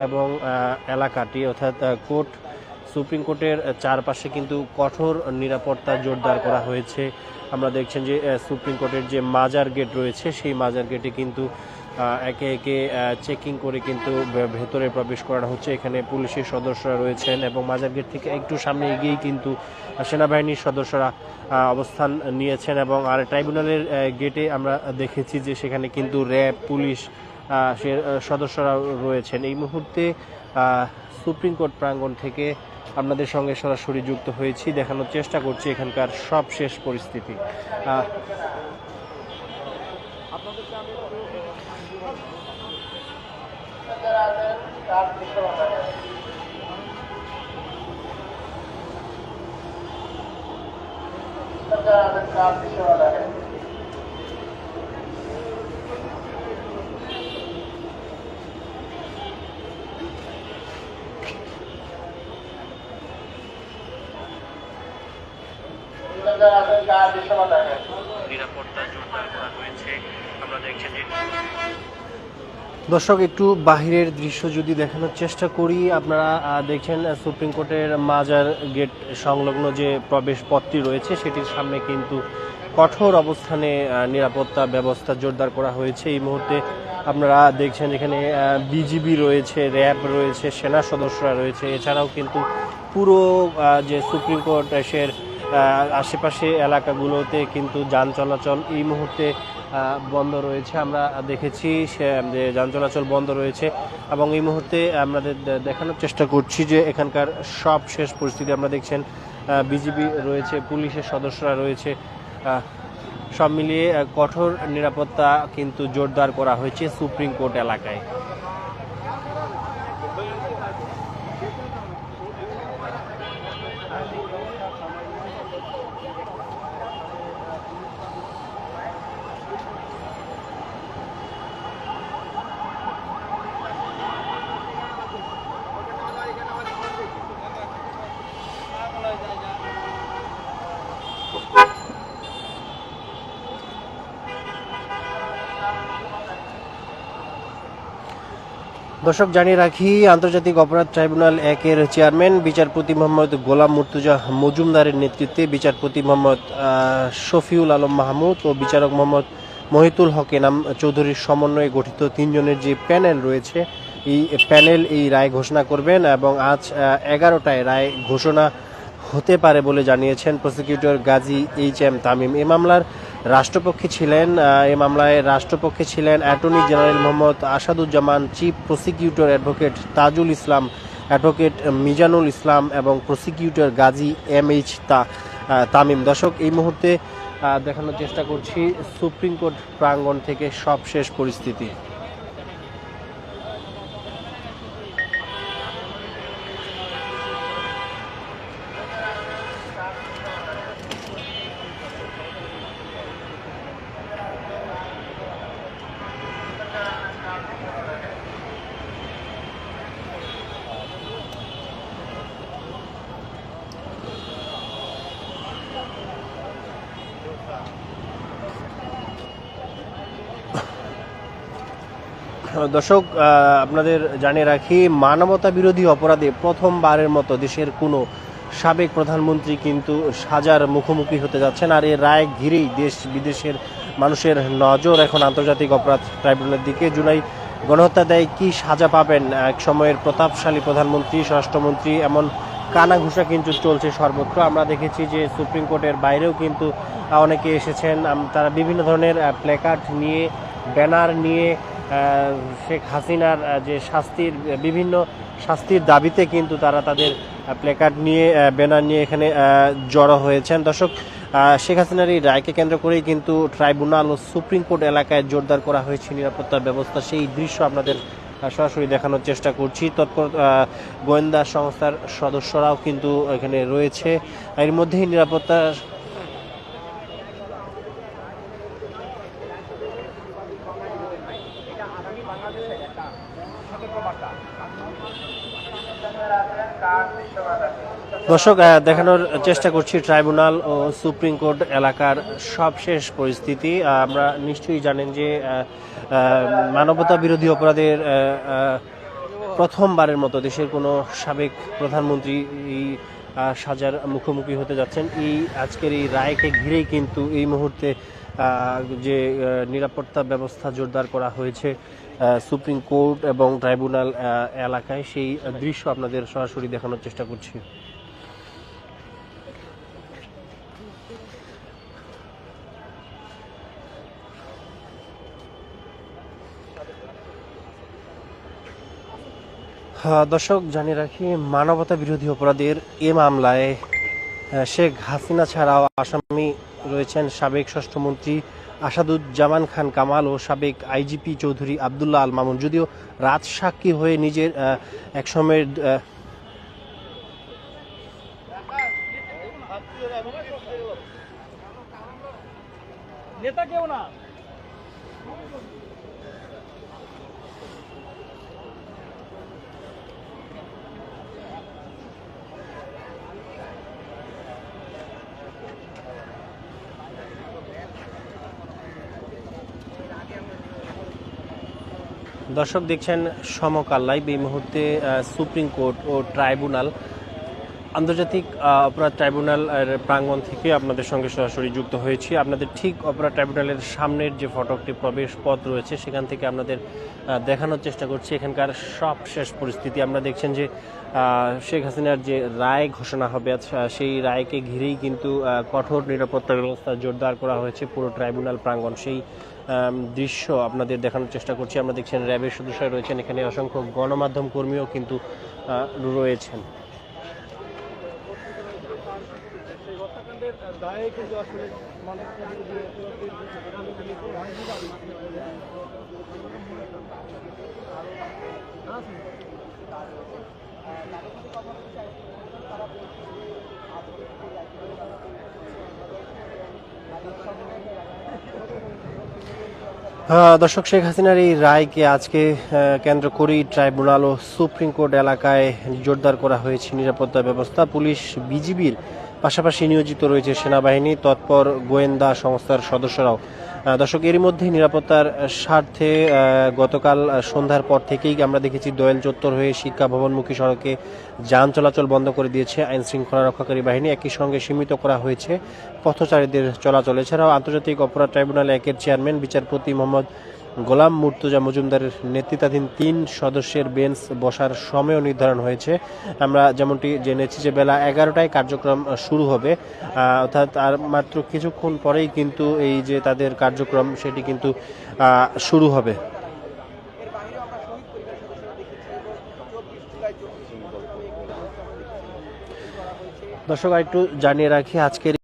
এবং এলাকাটি অর্থাৎ কোর্ট, সুপ্রিম কোর্টের চারপাশে কিন্তু কঠোর নিরাপত্তা জোরদার করা হয়েছে। আমরা দেখছেন যে সুপ্রিম কোর্টের যে মাজার গেট রয়েছে, সেই মাজার গেটে কিন্তু একে একে চেকিং করে কিন্তু ভেতরে প্রবেশ করানো হচ্ছে। এখানে পুলিশের সদস্যরা রয়েছেন এবং মাজার গেট থেকে একটু সামনে এগিয়েই কিন্তু সেনাবাহিনীর সদস্যরা অবস্থান নিয়েছেন এবং, আর ট্রাইব্যুনালের গেটে আমরা দেখেছি যে সেখানে কিন্তু র্যাব, পুলিশ সে সদস্যরা রয়েছেন। এই মুহূর্তে সুপ্রিম কোর্ট প্রাঙ্গণ থেকে আপনাদের সঙ্গে সরাসরি যুক্ত হয়েছি দেখানোর চেষ্টা করছি এখানকার সব শেষ পরিস্থিতি। আহ, দর্শক, একটু বাহিরের দৃশ্য যদি দেখানোর চেষ্টা করি, আপনারা দেখছেন সুপ্রিম কোর্টের মাজার গেট সংলগ্ন যে প্রবেশ পথটি রয়েছে, সেটির সামনে কিন্তু কঠোর অবস্থানে নিরাপত্তা ব্যবস্থা জোরদার করা হয়েছে। এই মুহূর্তে আপনারা দেখছেন এখানে বিজিবি রয়েছে, র্যাব রয়েছে, সেনা সদস্যরা রয়েছে। এছাড়াও কিন্তু পুরো যে সুপ্রিম কোর্ট এসের আশেপাশে এলাকাগুলোতে কিন্তু যান চলাচল এই মুহূর্তে বন্ধ রয়েছে। আমরা দেখেছি যে যান চলাচল বন্ধ রয়েছে এবং এই মুহূর্তে আমাদের দেখানোর চেষ্টা করছি যে এখানকার সব শেষ পরিস্থিতি আমরা দেখছেন বিজিবি রয়েছে, পুলিশের সদস্যরা রয়েছে সব মিলিয়ে কঠোর নিরাপত্তা কিন্তু জোরদার করা হয়েছে সুপ্রিম কোর্ট এলাকায়। দর্শক, জানিয়ে রাখি, আন্তর্জাতিক অপরাধ ট্রাইব্যুনাল একের চেয়ারম্যান, বিচারপতি মোহাম্মদ গোলাম মুর্তুজা মজুমদারের নেতৃত্বে বিচারপতি মোহাম্মদ শফিউল আলম মাহমুদ ও বিচারক মোহাম্মদ মহিতুল হক এনাম চৌধুরীর সমন্বয়ে গঠিত তিনজনের যে প্যানেল রয়েছে, এই প্যানেল এই রায় ঘোষণা করবেন এবং আজ এগারোটায় রায় ঘোষণা হতে পারে বলে জানিয়েছেন prosecutor Gazi H M Tamim. এ মামলার রাষ্ট্রপক্ষে ছিলেন এ মামলায় রাষ্ট্রপক্ষে ছিলেন attorney general Mohammad Asaduzzaman, chief prosecutor advocate Tajul Islam, advocate Mizanul Islam এবং প্রসিকিউটর গাজী এম এইচ তা তামিম। দর্শক, এই মুহূর্তে দেখানোর চেষ্টা করছি সুপ্রিম কোর্ট প্রাঙ্গণ থেকে সব শেষ পরিস্থিতি। দর্শক আপনাদের জানিয়ে রাখি, মানবতা বিরোধী অপরাধে প্রথমবারের মতো দেশের কোনো সাবেক প্রধানমন্ত্রী কিন্তু সাজার মুখোমুখি হতে যাচ্ছেন আর এই রায় ঘিরেই দেশ বিদেশের মানুষের নজর এখন আন্তর্জাতিক অপরাধ ট্রাইব্যুনালের দিকে। জুলাই গণহত্যা দেয় কি সাজা পাবেন? এক সময়ের প্রতাপশালী প্রধানমন্ত্রী, স্বরাষ্ট্রমন্ত্রী, এমন কানাঘুষা কিন্তু চলছে সর্বত্র। আমরা দেখেছি যে সুপ্রিম কোর্টের বাইরেও কিন্তু অনেকে এসেছেন। তারা বিভিন্ন ধরনের প্ল্যাকার্ড নিয়ে, ব্যানার নিয়ে শেখ হাসিনার যে শাস্তির, বিভিন্ন শাস্তির দাবিতে কিন্তু তারা তাদের প্লেকার্ড নিয়ে ব্যানার নিয়ে এখানে জড়ো হয়েছেন। দর্শক শেখ হাসিনার এই রায়কে কেন্দ্র করেই কিন্তু ট্রাইব্যুনাল ও সুপ্রিম কোর্ট এলাকায় জোরদার করা হয়েছে নিরাপত্তার ব্যবস্থা। সেই দৃশ্য আপনাদের সরাসরি দেখানোর চেষ্টা করছি। তৎপর গোয়েন্দা সংস্থার সদস্যরাও কিন্তু এখানে রয়েছে। এর মধ্যেই নিরাপত্তা দর্শক দেখানোর চেষ্টা করছি ট্রাইব্যুনাল ও সুপ্রিম কোর্ট এলাকার সবশেষ পরিস্থিতি। আমরা নিশ্চয়ই জানেন যে মানবতা বিরোধী অপরাধের প্রথমবারের মতো দেশের কোনো সাবেক প্রধানমন্ত্রী এই সাজার মুখোমুখি হতে যাচ্ছেন। এই আজকের এই রায়কে ঘিরেই কিন্তু এই মুহূর্তে যে নিরাপত্তা ব্যবস্থা জোরদার করা হয়েছে সুপ্রিম কোর্ট এবং ট্রাইব্যুনাল এলাকায়, সেই দৃশ্য আপনাদের সরাসরি দেখানোর চেষ্টা করছি হ্যাঁ, দর্শক, জানিয়ে রাখি, মানবতা বিরোধী অপরাধের এ মামলায় শেখ হাসিনা ছাড়াও আসামি রয়েছেন সাবেক ষষ্ঠমন্ত্রী আসাদুজ্জামান খান কামাল ও সাবেক আইজিপি চৌধুরী আবদুল্লাহ আল মামুন। যদিও রাজসাক্ষী হয়ে নিজের একসময়ের নেতা কেউ না। দর্শক দেখছেন সমকাল লাইভ। এই মুহূর্তে সুপ্রিম কোর্ট ও ট্রাইব্যুনাল আন্তর্জাতিক অপরাধ ট্রাইব্যুনাল প্রাঙ্গণ থেকে আপনাদের সঙ্গে সরাসরি যুক্ত হয়েছি। আপনাদের ঠিক অপরাধ ট্রাইব্যুনালের সামনের যে ফটকটি প্রবেশ পথ রয়েছে, সেখান থেকে আপনাদের দেখানোর চেষ্টা করছি। এখানকার সব শেষ পরিস্থিতি। আমরা দেখছেন যে শেখ হাসিনার যে রায় ঘোষণা হবে সেই রায়কে ঘিরেই কিন্তু কঠোর নিরাপত্তা ব্যবস্থা জোরদার করা হয়েছে পুরো ট্রাইব্যুনাল প্রাঙ্গণ। সেই দৃশ্য আপনাদের দেখানোর চেষ্টা করছি। আমরা দেখছেন র্যাবের সদস্যরা রয়েছেন। এখানে অসংখ্য গণমাধ্যম কর্মীও কিন্তু রয়েছেন। সেই দায়ে কিন্তু আসলে দর্শক, শেখ হাসিনার এই রায়কে আজকে কেন্দ্র করেই ট্রাইব্যুনাল ও সুপ্রিম কোর্ট এলাকায় জোরদার করা হয়েছে নিরাপত্তা ব্যবস্থা। পুলিশ, বিজিবির পাশাপাশি নিয়োজিত রয়েছে সেনাবাহিনী, তৎপর গোয়েন্দা সংস্থার সদস্যরাও। দর্শক, এরই মধ্যে নিরাপত্তার স্বার্থে গতকাল সন্ধ্যার পর থেকেই আমরা দেখেছি দোয়েল চত্বর হয়ে শিক্ষা ভবনমুখী সড়কে যান চলাচল বন্ধ করে দিয়েছে আইন শৃঙ্খলা রক্ষাকারী বাহিনী। একই সঙ্গে সীমিত করা হয়েছে পথচারীদের চলাচল। এছাড়াও আন্তর্জাতিক অপরাধ ট্রাইব্যুনাল একের চেয়ারম্যান, বিচারপতি মোহাম্মদ গোলাম মুর্তুজা মজুমদারের নেতৃত্বাধীন তিন সদস্যের বেঞ্চ বসার সময়ও নির্ধারণ হয়েছে। আমরা যেমনটি জেনেছি যে বেলা এগারোটায় কার্যক্রম শুরু হবে অর্থাৎ আর মাত্র কিছুক্ষণ পরেই কিন্তু এই যে তাদের কার্যক্রম, সেটি কিন্তু শুরু হবে। দর্শক একটু জানিয়ে রাখি, আজকের